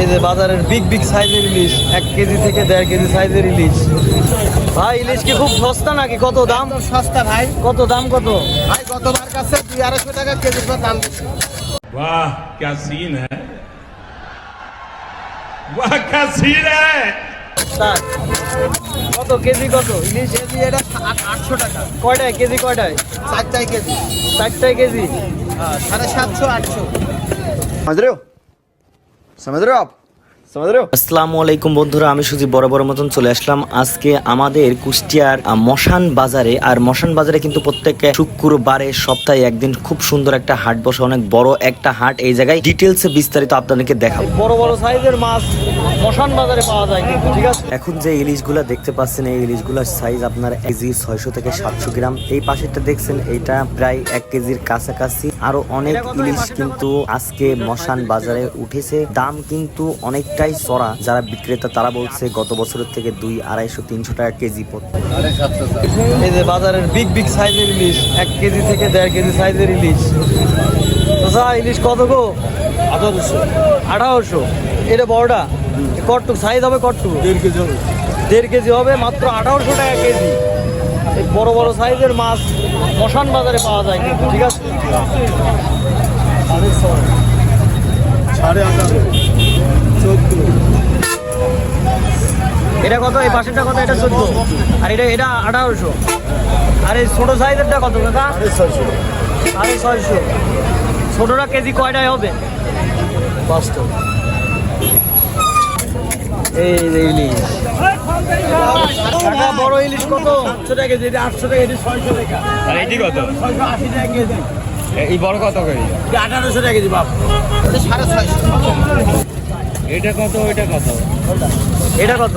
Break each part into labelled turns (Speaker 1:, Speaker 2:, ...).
Speaker 1: এই যে বাজারের বিগ বিগ সাইজের ইলিশ এক কেজি থেকে দেড় কেজি সাইজের ইলিশ। ভাই ইলিশ কি খুব সস্তা নাকি? কত দাম?
Speaker 2: সস্তা ভাই।
Speaker 1: কত দাম কত?
Speaker 2: ভাই গতবার কাছে? দুই আড়াইশো টাকা কেজি দাম
Speaker 3: বাহ ক্যা সিন হ্যাঁ? বাহ ক্যা সিন
Speaker 1: হ্যাঁ? কত কেজি কত? ইলিশ
Speaker 2: কেজি এটা আটশো টাকা।
Speaker 1: কয়টায়? কেজি কয়টায়?
Speaker 2: চারটায় কেজি।
Speaker 1: চারটায় কেজি?
Speaker 2: হ্যাঁ সাড়ে সাতশো আটশো।
Speaker 4: হাজরেও? समझ रहे हो आप समझ रहे हो
Speaker 5: আসসালামু আলাইকুম বন্ধুরা আমি সুজি বড় বড় মতন চলে আসলাম আজকে আমাদের কুষ্টিয়ার আহ, মশান বাজারে আর মশান বাজারে কিন্তু প্রত্যেক শুক্রবারে সপ্তাহে একদিন খুব সুন্দর একটা হাট বসে অনেক বড় একটা হাট এই জায়গায় ডিটেলসে বিস্তারিত আপনাদেরকে দেখাবো
Speaker 1: বড় বড় সাইজের মাছ মশান বাজারে পাওয়া যায় কিন্তু ঠিক আছে
Speaker 5: এখন যে ইলিশগুলা দেখতে পাচ্ছেন এই ইলিশগুলোর সাইজ আপনার কেজি ছয়শো থেকে সাতশো গ্রাম এই পাশেরটা দেখছেন এটা প্রায় এক কেজির কাছাকাছি আরও অনেক ইলিশ কিন্তু আজকে মশান বাজারে উঠেছে। দাম কিন্তু অনেকটাই চড়া। যারা বিক্রেতা তারা বলছে গত বছরের থেকে দুই আড়াইশো তিনশো টাকা কেজি পড়ছে
Speaker 1: এই যে বাজারের বিগ বিগ সাইজের ইলিশ এক কেজি থেকে দেড় কেজি সাইজের ইলিশ। ইলিশ কত গো? আঠারোশো। আঠারোশো। এটা বড়টা? কটটুক সাইজ হবে কটটুক? দেড় কেজি হবে। দেড় কেজি হবে মাত্র আঠারোশো টাকা কেজি। এই বড় বড় সাইজের মাছ মশান বাজারে পাওয়া যায় কিন্তু, ঠিক আছে? এটা কত? এই পাশেরটা কত? এটা চোদ্দ। আর এটা এটা আঠারোশো। আর এই ছোটো সাইজেরটা কত কাকা? আরে ছয়শো। ছোটোটা কেজি কয়টায় হবে? পাঁচটা। এই ইলিশ। কাকা বড় ইলিশ কত? আটশো টাকা কেজি আটশো টাকা এটা ছয়শো টাকা।
Speaker 3: আর এটি কত?
Speaker 1: ছয়শো আশি টাকা কেজি।
Speaker 3: এই বড় কত
Speaker 1: এটা আঠারোশো টাকা কেজি বাপ।
Speaker 2: এটা সাড়ে ছয়শো।
Speaker 3: এটা কত ওইটা কত?
Speaker 1: এটা কত?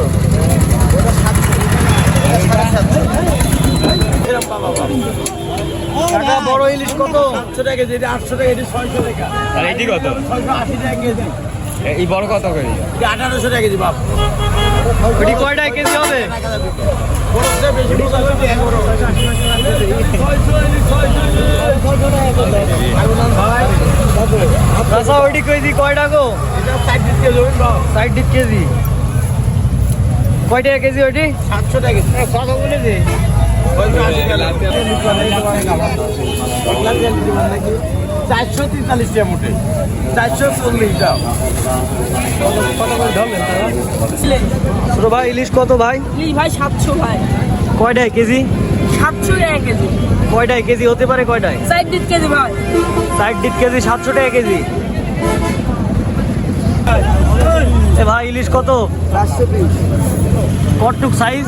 Speaker 1: কাকা বড় ইলিশ কত? আটশো টাকা কেজি আটশো টাকা এটা ছয়শো টাকা।
Speaker 3: আর এটি কত?
Speaker 1: ছয়শো আশি টাকা কেজি।
Speaker 3: এই বড় কত করে
Speaker 1: আঠারোশো টাকা কেজি বাপ। এটি কয়টায় কেজি হবে? চাষা ওইটি কেজি কয়টা গো? ষাট ডিপ কেজি। কয়টা কেজি ওইটি?
Speaker 2: সাতশো টাকা কেজি।
Speaker 1: কত বলেছি
Speaker 2: চারশো তেতাল্লিশ টাকা মোটে। চারশো চল্লিশ দাম
Speaker 1: ছোট ভাই ইলিশ কত ভাই?
Speaker 6: ইলিশ ভাই সাতশো ভাই।
Speaker 1: কয়টায় কেজি?
Speaker 6: সাতশো টাকা কেজি।
Speaker 1: কয়টায় কেজি? হতে পারে কয়টায়?
Speaker 6: চার দিন কেজি ভাই।
Speaker 1: ষাট ডিপ কেজি সাতশো টাকা কেজি। এ ভাই ইলিশ কত?
Speaker 2: চারশো পিস
Speaker 1: কটটুক সাইজ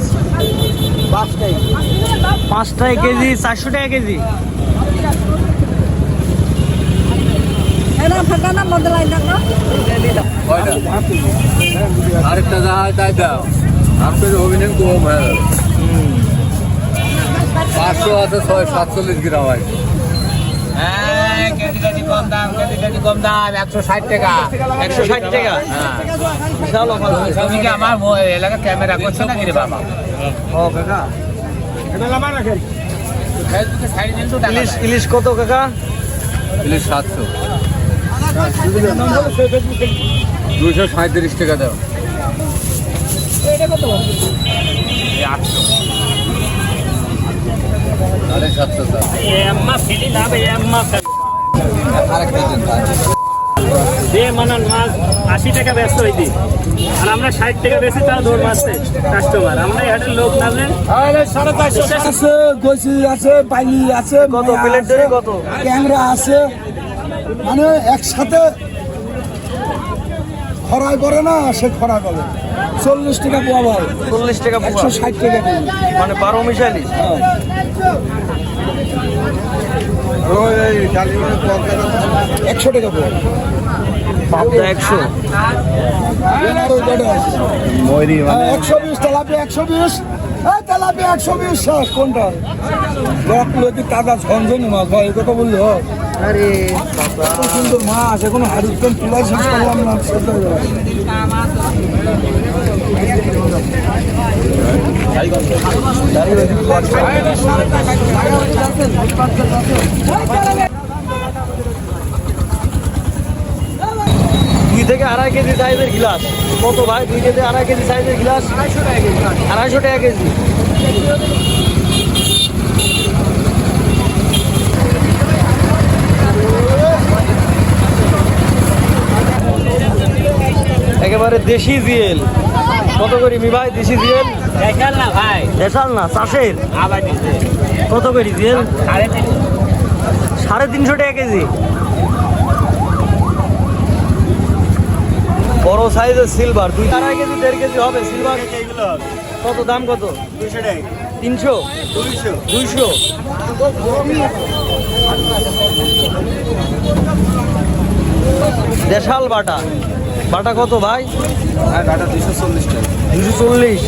Speaker 2: পাঁচটাই
Speaker 1: পাঁচটায় কেজি চারশো টাকা কেজি।
Speaker 7: আরেকটা যা হয় তাই দাও। আমি তো অভিনয় কম হয়ে পাঁচশো আছে ছয় সাতচল্লিশ গ্রাম হয়
Speaker 2: হ্যাঁ কেজি কেজি কম দাম কেজি কেজি কম দাম একশো ষাট টাকা।
Speaker 1: একশো ষাট টাকা?
Speaker 2: কি আমার এলাকা ক্যামেরা করছ নাকি রে বাবা?
Speaker 1: ও কাকা। ইলিশ ইলিশ কত কাকা?
Speaker 7: ইলিশ সাতশো। দুশো সাঁত্রিশ টাকা দাও। সাড়ে সাতশো
Speaker 8: মানান মাছ আশি টাকা ব্যস্ত হইতি। আর আমরা ষাট টাকা বেশি মারছে কাস্টমার আমরা হাটের লোক নামলেন
Speaker 9: আছে গছি আছে বাইলি আছে
Speaker 1: কত? প্লেট ধরে কত?
Speaker 9: ক্যাংরা আছে। মানে একসাথে খরায় করে না সে খরা করে চল্লিশ টাকা পোয়া ভাই
Speaker 1: চল্লিশ টাকা।
Speaker 9: একশো ষাট টাকা
Speaker 1: মানে বারো মিশালি?
Speaker 9: একশো টাকা পোয়া।
Speaker 1: পাবদা একশো।
Speaker 9: হ্যাঁ, একশো বিশ তেলাপি একশো বিশ। হ্যাঁ তেলাপি একশো বিশ শেষ কোনটা রক লতি তাজা ঝনঝনি মাছ ভাই কথা বললে
Speaker 1: আরে
Speaker 9: সুন্দর মাছ এখনও হাড়ির পেন তুলাই শেষ করলাম না সেটা
Speaker 1: দুই থেকে আড়াই কেজি সাইজের গ্লাস। কত ভাই? দুই কেজি আড়াই কেজি সাইজের গ্লাস? আড়াইশো টাকা কেজি। একেবারে দেশি জিয়েল কত করি মি ভাই? দেশি জিয়েল
Speaker 8: দেখাল না ভাই।
Speaker 1: দেশাল না চাষের? কত করি জিয়েল
Speaker 8: সাড়ে
Speaker 1: তিনশো টাকা কেজি। বড় সাইজের সিলভার দুই আড়াই কেজি দেড় কেজি হবে সিলভার কত দাম কত? তিনশো? দুইশো। দেশাল বাটা। বাটা কত ভাই? দুশো চল্লিশ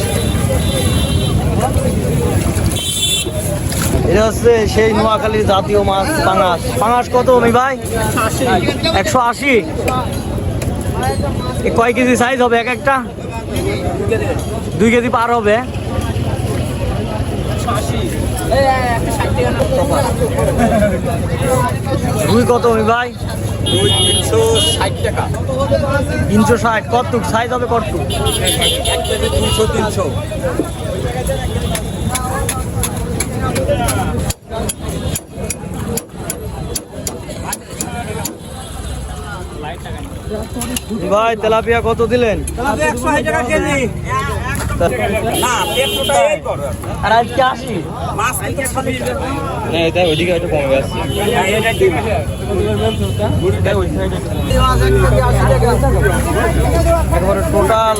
Speaker 1: এটা হচ্ছে সেই নোয়াখালীর জাতীয় মাছ পাঙাশ। পাঙাশ কত ভাই? একশো আশি? কয় কেজি সাইজ হবে এক একটা? দুই কেজি পার হবে। রুই কত ভাই?
Speaker 7: তিনশো ষাট। টাকা
Speaker 1: তিনশো ষাট কতটুক? সাইজ হবে
Speaker 7: কেজি দুশো তিনশো
Speaker 1: ভাই তেলাপিয়া কত দিলেন?
Speaker 7: একশো ষাট টাকা কেজি। না পেট্রোটা এই কর।
Speaker 1: আর আজকে আসি
Speaker 7: মাছ কিনতে ছাব্বিশ টাকা।
Speaker 3: না এটা ওইদিকে একটু কমে যাচ্ছে
Speaker 1: একেবারে টোটাল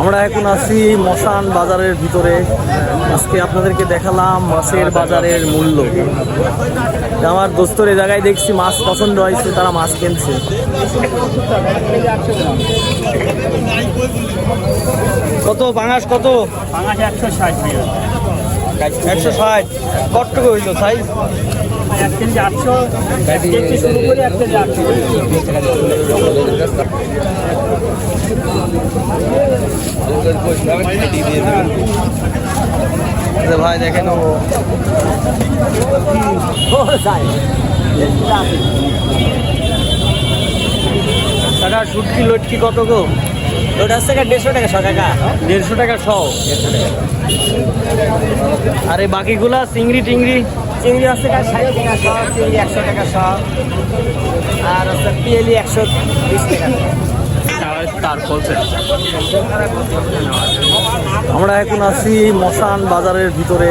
Speaker 1: আমরা এখন আছি মশান বাজারের ভিতরে। আজকে আপনাদেরকে দেখালাম মাছের বাজারের মূল্য। আমার দোস্তর এ জায়গায় দেখছি মাছ পছন্দ হয়েছে, তারা মাছ কিনছে। কত? বাঙাস কত?
Speaker 8: পাঁচ একশো ষাট
Speaker 1: একশো ষাট। কটটুকু হইল সাইজ আরে ভাই দেখেন ও কাকা শুটকি লটকি কত গো?
Speaker 8: ওটা হচ্ছে দেড়শো টাকা ছ টাকা
Speaker 1: দেড়শো টাকা শ আরে বাকিগুলা চিংড়ি টিংড়ি?
Speaker 8: চিংড়ি হচ্ছে ষাট টাকা শ চিংড়ি একশো টাকা শ আর হচ্ছে পিএলি একশো বিশ টাকা
Speaker 1: আমরা এখন আছি মশান বাজারের ভিতরে।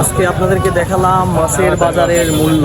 Speaker 1: আজকে আপনাদেরকে দেখালাম মাছের বাজারের মূল্য।